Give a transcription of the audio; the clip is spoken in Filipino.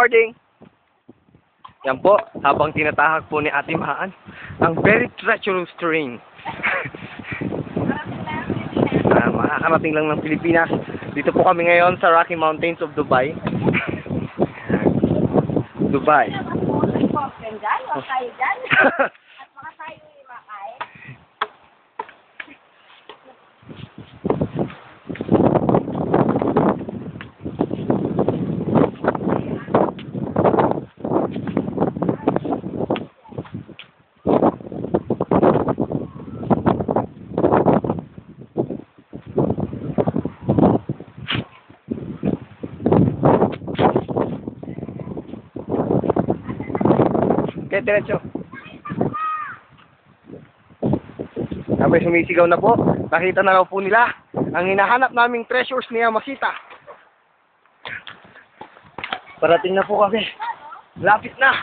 Recording. Yan po, habang tinatahak po ni Ate Maan, ang very treacherous terrain. Ah, makakarating lang ng Pilipinas. Dito po kami ngayon sa Rocky Mountains of Dubai. Dubai. Tayo dyan. Kaya diretso. Sabi sumisigaw na po. Nakita na raw po nila ang hinahanap naming treasures ni Yamasita. Parating na po kami. Lapit na.